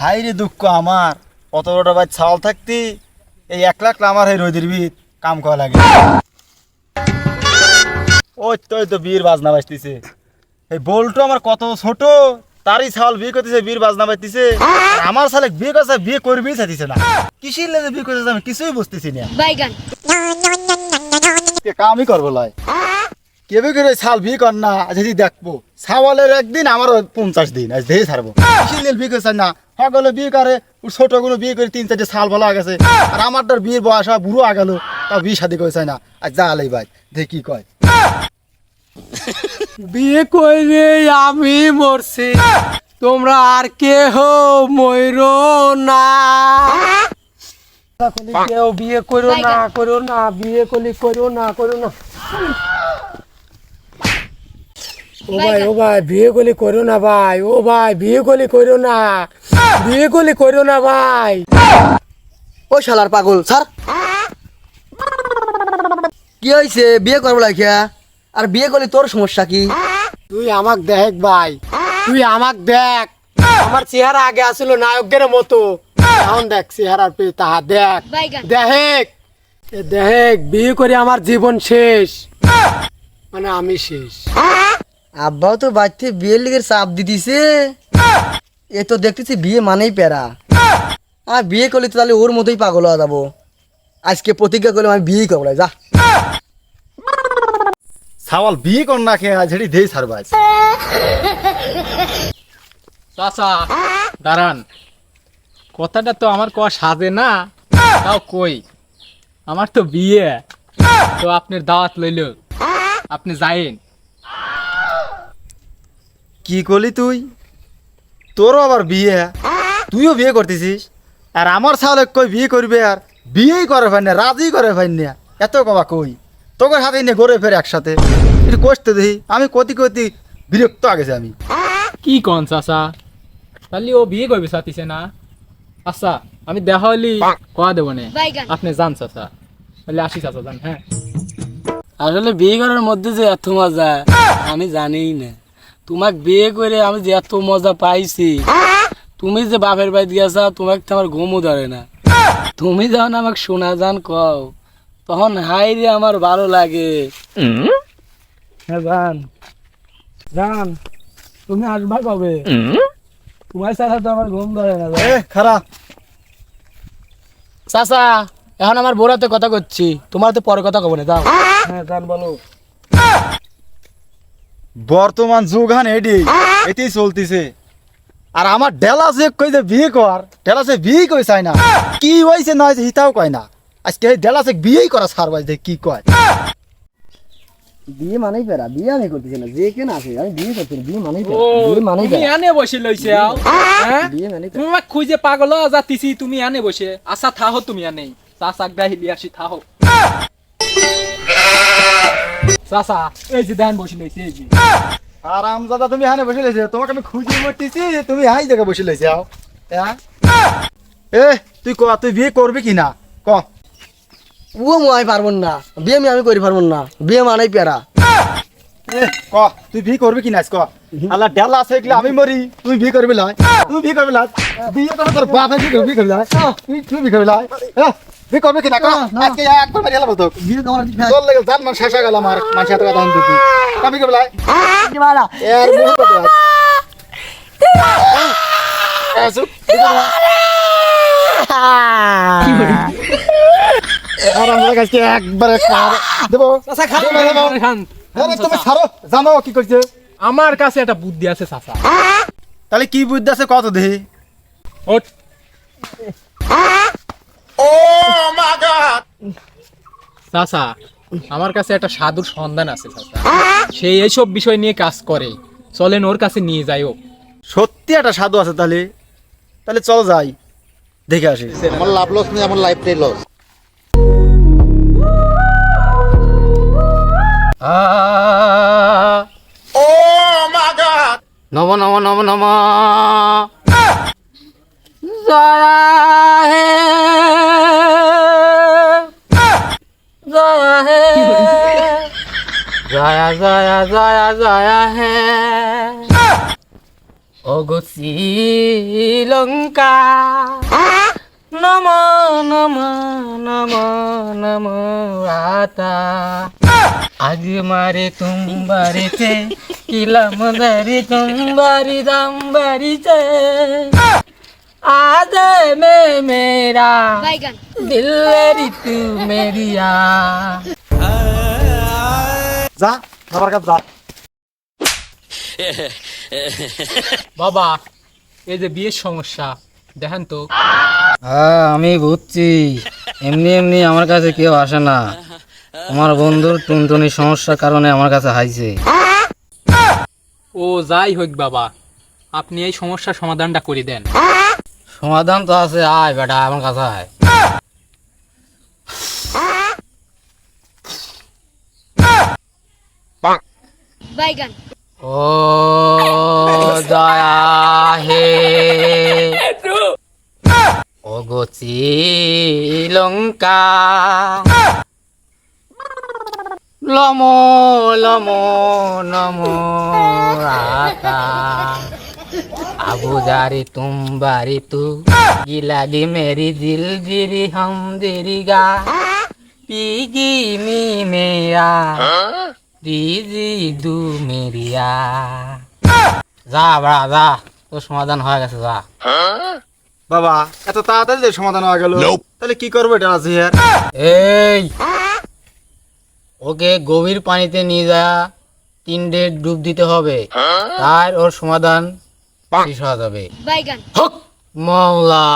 High রে দুঃখ আমার। অত বড় ভাই ছাল থাকতি, এই এক লাখ আমার এই রোদের ভিত কাম করা লাগে। ওই তো বীর বাজনা বাজতেছে। এই বলটো আমার কত ছোট তারই ছাল বিয়ে করতেছে বীর বাজনা বাজতিছে। আর আমার ছালে বিয়ে করছে বিয়ে করবেই চাইতেছে না। কিসির লেগে বিয়ে করতেছে আমি কিছুই বুঝতেছি না। কামই করব লয়। কেবে করে ছাল বিয়ে কর না যদি দেখব। ছাওয়ালের একদিন আমার পঞ্চাশ দিন আজ দেহে ছাড়বো। কিসির বিয়ে করছে না? সকলে বিয়ে করে ওর ছোটগুলো বিয়ে করে তিন চারটে সাল ভালো গেছে। আর আমারটার বিয়ের বয়স হয় বুড়ো আগেল তাও বিয়ে শাদি করেছে না। আর যা আলাই ভাই দেখি কি কয়। বিয়ে কইরে আমি মরছি। তোমরা আর কেহ ময়ূর না। কেউ বিয়ে করো না করো না বিয়ে কলি করো না করো না। ও ভাই ও ভাই বিয়ে কলি করো না ভাই ও ভাই বিয়ে কলি করো না। বিয়ে কলি করো না ভাই। ও শালার পাগল স্যার। কি হয়েছে বিয়ে করব লাইখা আর বিয়ে করলে তোর সমস্যা কি? তুই আমাক দেখ ভাই। তুই আমাক দেখ। আমার চেহারা আগে আসিল নায়কের মতো। এখন দেখ চেহারার পে তাহা দেখ। দেখ দেখ বিয়ে করে আমার জীবন শেষ। মানে আমি শেষ। আব্বাও তো বাড়িতে বিয়ের লিগের চাপ দিতেছে। এ তো দেখতেছি বিয়ে মানেই প্যারা। আর বিয়ে করলে তো তাহলে ওর মতোই পাগল হওয়া যাব। আজকে প্রতিজ্ঞা করলে আমি বিয়ে করব যা। ছাওয়াল বিয়ে কর না খেয়ে আজ হেঁটে দেই আজ। চাচা দাঁড়ান। কথাটা তো আমার কোয়া সাজে না তাও কই? আমার তো বিয়ে তো আপনার দাওয়াত লইল। আপনি যাইন। কি করলি তুই? তোরও আবার বিয়ে তুইও বিয়ে করতেছিস? আর আমার ছাওয়ালে কই বিয়ে করবে আর? বিয়েই করে ফাইন না রাজি করে ফাইন না এত কবা কই? তোকে হাতে নিয়ে ঘুরে ফেরে একসাথে। একটু কষতে দেখি আমি কতি কতি বিরক্ত আগেছে আমি। কি কন চাচা? তাহলে ও বিয়ে করবে সাথিছে না? আচ্ছা আমি দেখা হলি কোয়া দেবো না? আপনি যান চাচা। তাহলে আসি চাচা যান হ্যাঁ। আসলে বিয়ে করার মধ্যে যে এত মজা আমি জানিই না। তোমাকে বিয়ে করে আমি যে এত মজা পাইছি তুমি যে বাপের বাড়ি গেছা তোমাকে তো আমার ঘুমও ধরে না। তুমি যখন আমাকে শোনা যান কও তখন হাই রে আমার ভালো লাগে। হ্যাঁ জান। জান তুমি আসবা কবে? তোমার সাথে তো আমার ঘুম ধরে না খারাপ চাচা এখন আমার বোরাতে কথা করছি তোমার তো পরে কথা কব না দাও হ্যাঁ জান বলো। বর্তমান যুগ যুগান এডি এতেই চলতিছে। আর আমার ডেলা যে কই যে বিয়ে কর ডেলা সে বিয়ে কই চাই না কি হইছে না হয়েছে হিতাও কয় না। আজকে এই ডেলা সে বিয়েই করা সারবাই যে কি কয়। বিয়ে মানেই প্যারা বিয়ে আমি করতেছি না যে কেন আছে আমি বিয়ে করছি না, বিয়ে মানেই বিয়ে মানেই তুমি প্যারা আনে বসে লইছে আও হ্যাঁ? বিয়ে মানেই তুমি আমাকে খুঁজে পাগল যাতিছি তুমি আনে বসে। আচ্ছা থাহো তুমি আনে চাচা গাহিলি আসি থাহো। চাচা এই যে ধ্যান বসে লইছে এই যে। আরাম দাদা তুমি হানে বসে লেছে তোমাকে আমি খুঁজে মরতেছি তুমি হাই জায়গায় বসে লেছে আও। হ্যাঁ? এ তুই ক তুই বিয়ে করবি কি না ক। ও মই পারব না বিয়ে আমি করি পারব না বিয়ে মানেই প্যারা। এ ক তুই বিয়ে করবি কি না ক? আল্লাহ ডেলা আছে এগুলো আমি মরি তুই বিয়ে করবি লাই তুই বিয়ে করবি লাই বিয়ে করে তোর বাপ আছে তুই বিয়ে করবি লাই তুই তুই বিয়ে করবি লাই বিয়ে করবি কি না ক? আজকে একবার মারি এলাম তো বিয়ে তোমার তোর লেগে জান মান শেষ হয়ে গেল আমার মানুষ এত কথা শুনতে তুই। কবি করবি লাই এর মুখ কত আছে এ, চুপ, বিয়ে করবি লাই। আরাম লাগে আজকে একবারে দেবো। দেবো, দেবো। খান আরে তুমি ছাড়ো জানো কি করছে? আমার কাছে একটা বুদ্ধি আছে চাচা। তাহলে কি বুদ্ধি আছে কত দেহি? চাচা আমার কাছে একটা সাধুর সন্ধান আছে চাচা। সেই এইসব বিষয় নিয়ে কাজ করে। চলেন ওর কাছে নিয়ে যাইও সত্যি একটা সাধু আছে তাহলে? তাহলে চল যাই। দেখে আসি। আমার লাভ লস নেই আমার লাইফটাই লস নম নম নম নম জয়া হে জয়া হে জয়া জয়া জয়া জয়া হে ওগো শ্রীলঙ্কা নম নম নম নম আতা। আজ মারে তুমবারিতে কিলাম দারি তুমবারি দামবারিতে আজ মে মেরা দিল্লেরি তু মেরিয়া যা খাবার কাপ যা। বাবা এই যে বিয়ের সমস্যা দেখেন তো। হ্যাঁ আমি বুঝছি। এমনি এমনি আমার কাছে কেউ আসে না। আমার বন্ধুর টুনটুনি সমস্যার কারণে আমার কাছে হাইছে। ও যাই হোক বাবা। আপনি এই সমস্যার সমাধানটা করে দেন। সমাধান তো আছে আয় বেটা আমার কাছে আয়। ও দয়া হে। শ্রীলঙ্কা লম লম, নম রাকা আবু জারি তুম বারি তু, গিলাগি মেরি দিল জিরি হম দিরি গা। পিগি মি মেরা দিদি দু মেরিয়া। যা বড়া যা, তোর সমাধান হয়ে গেছে, যা। বাবা এত তাড়াতাড়ি যে সমাধান হয়ে গেল তাহলে কি করব এটা আছে এই ওকে গভীর পানিতে নিয়ে যা তিন ডেট ডুব দিতে হবে আর ওর সমাধান শেষ হয়ে যাবে হক মাওলা